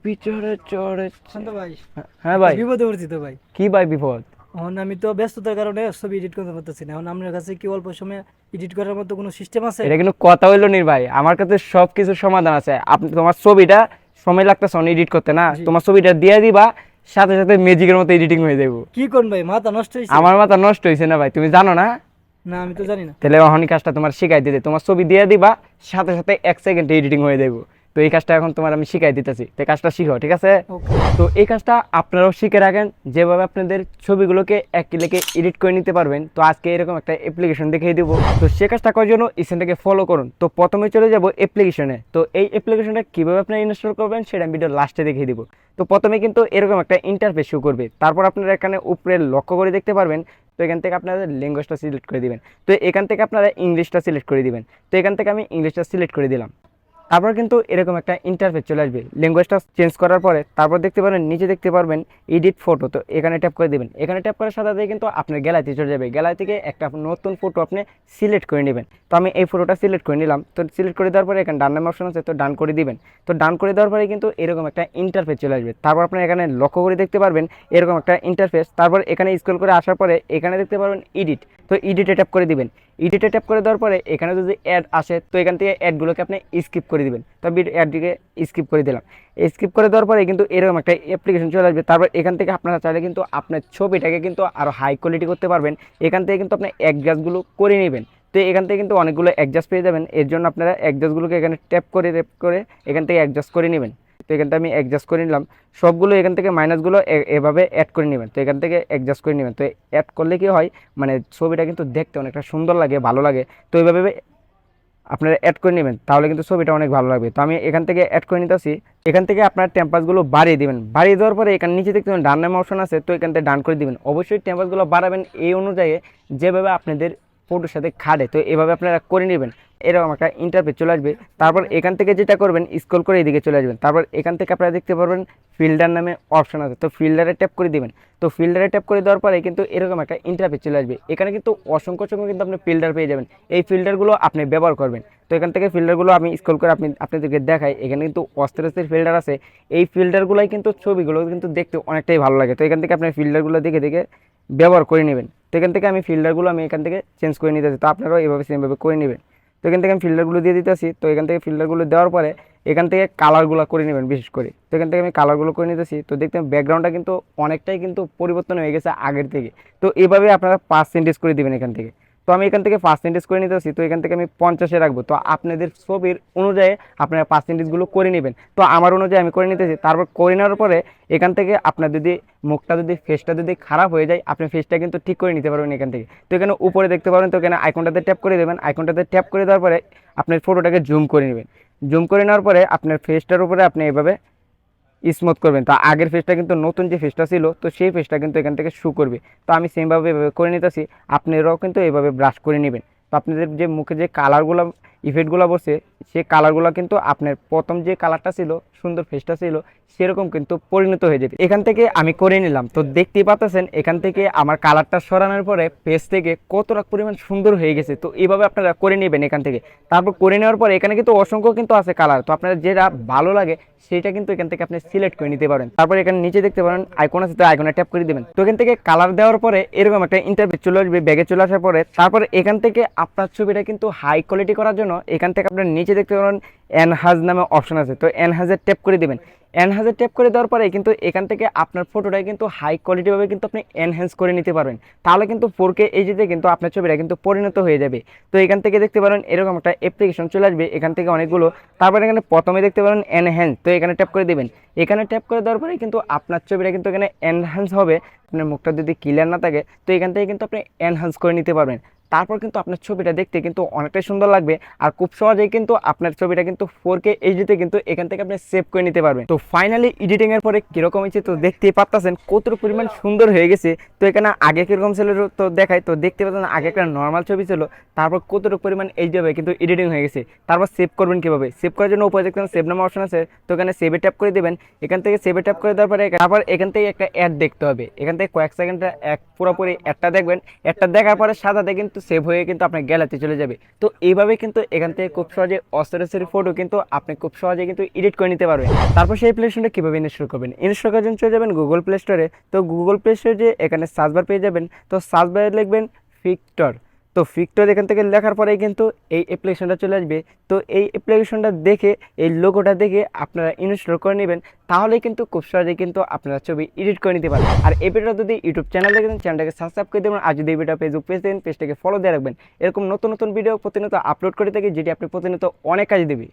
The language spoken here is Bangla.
ছবি চড়ে ভাই। হ্যাঁ ভাই। বিপদে পড়ছি তো ভাই। কি ভাই বিপদ? এখন আমি তো ব্যস্ততার কারণে ছবি এডিট করতে পারতেছি না। এখন আপনার কাছে কি অল্প সময়ে এডিট করার মতো কোনো সিস্টেম আছে? এটা কিন্তু কথা হইল নি ভাই। আমার কাছে সব কিছু সমাধান আছে। আপনি তোমার ছবিটা সময় লাগতেছে এডিট করতে না? তোমার ছবিটা দিয়ে দিবা সাথে সাথে ম্যাজিকের মতো এডিটিং হয়ে যাব কি কোন ভাই? মাথা নষ্ট হয়েছে আমার মাথা নষ্ট হয়েছে না ভাই। তুমি জানো না? না আমি তো জানি না। তাহলে অহনি কাজটা তোমার শিখাই দিতে। তোমার ছবি দিয়ে দিবা সাথে সাথে এক সেকেন্ডে এডিটিং হয়ে যাব তো এই কাজটা এখন তোমার আমি শিখাই দিতেছি। তো এই কাজটা শিখো ঠিক আছে? তো এই কাজটা আপনারাও শিখে রাখেন। যেভাবে আপনাদের ছবিগুলোকে এক ক্লিকে এডিট করে নিতে পারবেন তো আজকে এরকম একটা অ্যাপ্লিকেশন দেখিয়ে দিব। তো সে কাজটা করার জন্য ইসেনটাকে ফলো করুন। তো প্রথমে চলে যাব অ্যাপ্লিকেশনে তো এই অ্যাপ্লিকেশনটা কীভাবে আপনারা ইনস্টল করবেন সেটা আমি ভিডিও লাস্টে দেখিয়ে দিব। তো প্রথমে কিন্তু এরকম একটা ইন্টারফেস শো করবে। তারপর আপনারা এখানে উপরে লক্ষ্য করে দেখতে পারবেন। তো এখান থেকে আপনারা ল্যাঙ্গুয়েজটা সিলেক্ট করে দিবেন। তো এখান থেকে আপনারা ইংলিশটা সিলেক্ট করে দিবেন। তো এখান থেকে আমি ইংলিশটা সিলেক্ট করে দিলাম। তারপর কিন্তু এরকম একটা ইন্টারফেস চলে আসবে। ল্যাঙ্গুয়েজটা চেঞ্জ করার পরে তারপর দেখতে পারবেন নিচে দেখতে পারবেন এডিট ফটো তো এখানে ট্যাপ করে দেবেন। এখানে ট্যাপ করার সাথে কিন্তু আপনার গ্যালারিতে চলে যাবে। গ্যালারি থেকে একটা নতুন ফটো আপনি সিলেক্ট করে নেবেন। তো আমি এই ফটোটা সিলেক্ট করে নিলাম। তো সিলেক্ট করে দেওয়ার পরে এখানে ডান নামে অপশন আছে, তো ডান করে দিবেন। তো ডান করে দেওয়ার পরে কিন্তু এরকম একটা ইন্টারফেস চলে আসবে। তারপর আপনার এখানে লক্ষ্য করে দেখতে পারবেন এরকম একটা ইন্টারফেস তারপর এখানে স্ক্রল করে আসার পরে এখানে দেখতে পারবেন এডিট তো এডিটে ট্যাপ করে দিবেন। এডিটে ট্যাপ করে দেওয়ার পরে এখানে যদি অ্যাড আসে, তো এখান থেকে অ্যাডগুলোকে আপনি স্কিপ করে দিবেন। তো অ্যাডটিকে স্কিপ করে দিলাম। স্কিপ করে দেওয়ার পরে কিন্তু এরকম একটা অ্যাপ্লিকেশন চলে আসবে। তারপর এখান থেকে আপনারা চাইলে কিন্তু আপনার ছবিটাকে কিন্তু আরও হাই কোয়ালিটি করতে পারবেন। এখান থেকে কিন্তু আপনি অ্যাডজাস্টগুলো করে নেবেন। তো এখান থেকে কিন্তু অনেকগুলো অ্যাডজাস্ট পেয়ে যাবেন। এর জন্য আপনারা অ্যাডজাস্টগুলোকে এখানে ট্যাপ করে ট্যাপ করে এখান থেকে অ্যাডজাস্ট করে নেবেন। তো এখান থেকে আমি অ্যাডজাস্ট করে নিলাম। সবগুলো এখান থেকে মাইনাসগুলো এভাবে অ্যাড করে নেবেন। তো এখান থেকে অ্যাডজাস্ট করে নেবেন। তো অ্যাড করলে কি হয় মানে ছবিটা কিন্তু দেখতে অনেকটা সুন্দর লাগে, ভালো লাগে। তো এইভাবে আপনারা অ্যাড করে নেবেন, তাহলে কিন্তু ছবিটা অনেক ভালো লাগবে। তো আমি এখান থেকে অ্যাড করে নিতেছি। এখান থেকে আপনার টেম্পাসগুলো বাড়িয়ে দিবেন। বাড়িয়ে দেওয়ার পরে এখানে নিচে দেখতে ডান নামে অপশন আছে, তো এখান থেকে ডান করে দিবেন। অবশ্যই টেম্পাসগুলো বাড়াবেন। এই অনুযায়ী যেভাবে আপনাদের ফটোর সাথে খাটে। তো এভাবে আপনারা করে নেবেন। এরকম একটা ইন্টারফেস চলে আসবে। তারপর এখান থেকে যেটা করবেন স্ক্রল করে এদিকে চলে আসবেন। তারপর এখান থেকে আপনারা দেখতে পারবেন ফিল্টার নামে অপশন আছে। তো ফিল্টারে ট্যাপ করে দিবেন। তো ফিল্টারে ট্যাপ করে দেওয়ার পরে কিন্তু এরকম একটা ইন্টারফেস চলে আসবে। এখানে কিন্তু অসংখ্য অসংখ্য কিন্তু আপনি ফিল্টার পেয়ে যাবেন। এই ফিল্টারগুলো আপনি ব্যবহার করবেন। তো এখান থেকে ফিল্টারগুলো আমি স্ক্রল করে আপনি, আপনাদেরকে দেখাই। এখানে কিন্তু অস্থির অস্থির ফিল্টার আছে, এই ফিল্টারগুলোই কিন্তু ছবিগুলো কিন্তু দেখতে অনেকটাই ভালো লাগে। তো এখান থেকে আপনি ফিল্টারগুলো দেখে দেখে ব্যবহার করে নেবেন। তো এখান থেকে আমি ফিল্টারগুলো আমি এখান থেকে চেঞ্জ করে নিতেছি তো আপনারাও এভাবে সেমভাবে করে নেবেন। তো এখান থেকে আমি ফিল্টারগুলো দিয়ে দিতেছি তো এখান থেকে ফিল্টারগুলো দেওয়ার পরে এখান থেকে কালারগুলো করে নেবেন বিশেষ করে। তো এখান থেকে আমি কালারগুলো করে নিতেছি তো দেখতে ব্যাকগ্রাউন্ডটা কিন্তু অনেকটাই কিন্তু পরিবর্তন হয়ে গেছে আগের থেকে। তো এভাবে আপনারা পার্সেন্টেজ করে দেবেন এখান থেকে। তো আমি এখান থেকে পার্সেন্টেজ করে নিতে নিতেছি তো এখান থেকে আমি পঞ্চাশে রাখব। তো আপনাদের ছবির অনুযায়ী আপনারা পার্সেন্টেজগুলো করে নেবেন। তো আমার অনুযায়ী আমি করে নিতেছি, তারপর করে নেওয়ার পরে এখান থেকে আপনার যদি মুখটা যদি ফেসটা যদি খারাপ হয়ে যায়, আপনি ফেসটা কিন্তু ঠিক করে নিতে পারবেন এখান থেকে। তো এখানে উপরে দেখতে পারেন তো এখানে আইকনটাতে ট্যাপ করে দেবেন। আইকনটাতে ট্যাপ করে দেওয়ার পরে আপনার ফটোটাকে জুম করে নেবেন। জুম করে নেওয়ার পরে আপনার ফেসটার উপরে আপনি এভাবে স্মুথ করবেন। তো আগের ফেসটা কিন্তু নতুন যে ফেসটা ছিল, তো সেই ফেসটা কিন্তু এখান থেকে শু করবে। তো আমি সেমভাবে করে নিতেছি। আপনারাও কিন্তু এভাবে ব্রাশ করে নেবেন। তো আপনাদের যে মুখে যে কালারগুলো ইফেক্টগুলো বসে সে কালারগুলো কিন্তু আপনার প্রথম যে কালারটা ছিল, সুন্দর ফেসটা ছিল, সেরকম কিন্তু পরিণত হয়ে যাবে এখান থেকে আমি করে নিলাম। তো দেখতেই পাচ্ছেন, এখান থেকে আমার কালারটা সরানোর পরে ফেস থেকে কতটা পরিমাণ সুন্দর হয়ে গেছে। তো এইভাবে আপনারা করে নেবেন এখান থেকে। তারপর করে নেওয়ার পরে এখানে কিন্তু অসংখ্য কিন্তু আছে কালার তো আপনার যেটা ভালো লাগে, সেটা কিন্তু এখান থেকে আপনি সিলেক্ট করে নিতে পারেন। তারপর এখানে নিচে দেখতে পারেন আইকন আছে, তো আইকনে ট্যাপ করে দিবেন। তো এখান থেকে কালার দেওয়ার পরে এরকম একটা ইন্টারভিউ চলে আসবে, ব্যাগে চলে আসার পরে। তারপর এখান থেকে আপনার ছবিটা কিন্তু হাই কোয়ালিটি করার জন্য এখান থেকে আপনার নিচে দেখতে পারেন এনহাজ নামে অপশন আছে। তো এনহাজের ট্যাপ করে দিবেন। এনহাজের ট্যাপ করে দেওয়ার পরে কিন্তু এখান থেকে আপনার ফটোটাই কিন্তু হাই কোয়ালিটিভাবে কিন্তু আপনি এনহ্যান্স করে নিতে পারবেন। তাহলে কিন্তু ফোর কে এইচডিতে কিন্তু আপনার ছবিটা কিন্তু পরিণত হয়ে যাবে। তো এখান থেকে দেখতে পারেন এরকম একটা অ্যাপ্লিকেশন চলে আসবে। এখান থেকে অনেকগুলো। তারপরে এখানে প্রথমে দেখতে পারেন এনহ্যান্স তো এখানে ট্যাপ করে দেবেন। এখানে ট্যাপ করে দেওয়ার পরে কিন্তু আপনার ছবিটা কিন্তু এখানে এনহ্যান্স হবে। আপনার মুখটা যদি ক্লিয়ার না থাকে, তো এখান থেকে কিন্তু আপনি এনহ্যান্স করে নিতে পারবেন। তারপর কিন্তু আপনার ছবিটা দেখতে কিন্তু অনেকটাই সুন্দর লাগবে। আর খুব সহজেই কিন্তু আপনার ছবিটা কিন্তু ফোর কে এইচডিতে কিন্তু এখান থেকে আপনি সেভ করে নিতে পারবেন। তো ফাইনালি এডিটিং এর পরে কীরকম হয়েছে তো দেখতেই পাচ্ছেন কত পরিমাণ সুন্দর হয়ে গেছে। তো এখানে আগে কীরকম ছিল তো দেখাই তো দেখতে পাচ্ছেন আগে একটা নর্মাল ছবি ছিল তারপর কতটুকু পরিমাণ এইচডি হবে কিন্তু এডিটিং হয়ে গেছে। তারপর সেভ করবেন কীভাবে? সেভ করার জন্য উপরে দেখতে সেভ নামে অপশন আছে তো এখানে সেভে ট্যাপ করে দেবেন। এখান থেকে সেভে ট্যাপ করে দেওয়ার পরে তারপর এখান থেকে একটা অ্যাড দেখতে হবে। এখান থেকে কয়েক সেকেন্ডটা এক পুরোপুরি অ্যাডটা দেখবেন। অ্যাডটা দেখার পরে সাদাতে কিন্তু সেভ হয়ে কিন্তু আপনার গ্যালারিতে চলে যাবে। তো এইভাবে কিন্তু এখান থেকে খুব সহজে অস্ত্রের ফটো কিন্তু আপনি খুব সহজে কিন্তু এডিট করে নিতে পারবেন। তারপর সেই অ্যাপ্লিকেশনটা কীভাবে ইনস্টল করবেন? ইনস্টল করার জন্য চলে যাবেন গুগল প্লে স্টোরে তো গুগল প্লে স্টোরে যে এখানে সার্চবার পেয়ে যাবেন। তো সার্চবারে লিখবেন ফিক্টর তো ফিক্টর এখান থেকে লেখার পরেই কিন্তু এই অ্যাপ্লিকেশনটা চলে আসবে। তো এই অ্যাপ্লিকেশনটা দেখে, এই লোগোটা দেখে আপনারা ইনস্টল করে নেবেন তাহলে কিন্তু খুব সহজেই কিন্তু আপনারা ছবি এডিট করে নিতে পারবেন। আর এই ভিডিওটা যদি ইউটিউব চ্যানেল দেখেন চ্যানেলটাকে সাবস্ক্রাইব করে দেবেন, আর যদি ভিডিও ফেসবুক পেজ দেন পেজটাকে ফলো দিয়ে রাখবেন। এরকম নতুন নতুন ভিডিও প্রতিনিয়ত আপলোড করে থাকি, যেটি আপনি প্রতিনিয়ত অনেক কাজে দেবে।